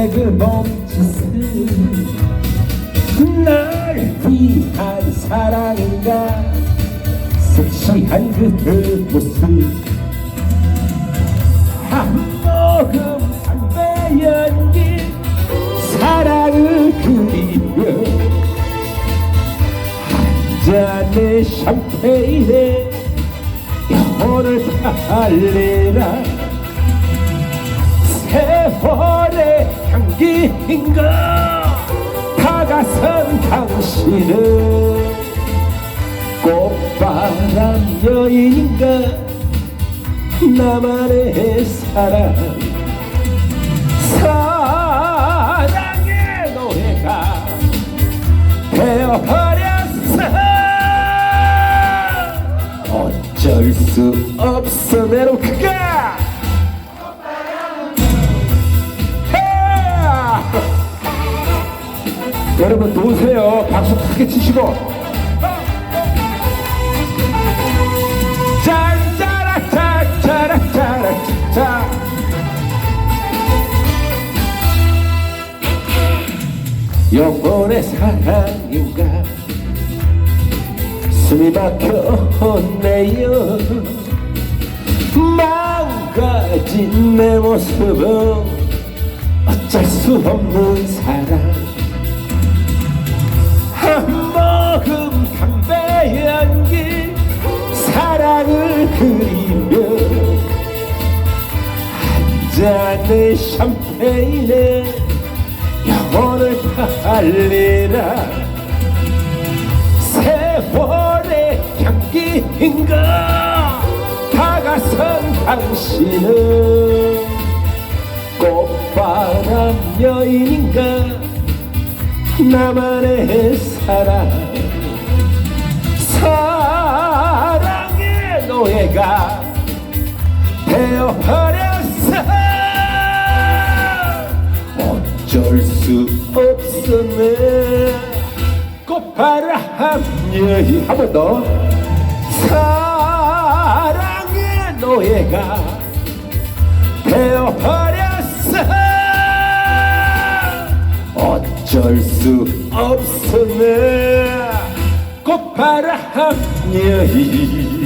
나의 그 몸짓은 날 위한 사랑인가? 섹시한 그 모습. 한 모금 담배 연기 사랑을 그리며 한 잔의 샴페인에 영혼을 달래라. 세월의 인가? 다가선 당신은 꽃바람 여인인가? 나만의 사랑. 사랑의 노래가 되어버렸어. 어쩔 수 없어 내로 그가 여러분 놓으세요? 박수 크게 치시고. 짠짜라 짜짜라 짜라 짜 영혼의 사랑인가? 숨이 막혔네요. 망가진 내 모습은 어쩔 수 없는 사랑 잔의 샴페인에 영혼을 달리라. 세월의 향기인가 다가선 당신은 꽃바람 여인인가 나만의 사랑. 사랑의 노예가 되어버렸어 없었네. 꽃바람 여인 한번 더. 사랑의 노예가 되어버렸어. 어쩔 수 없었네. 꽃바람 여인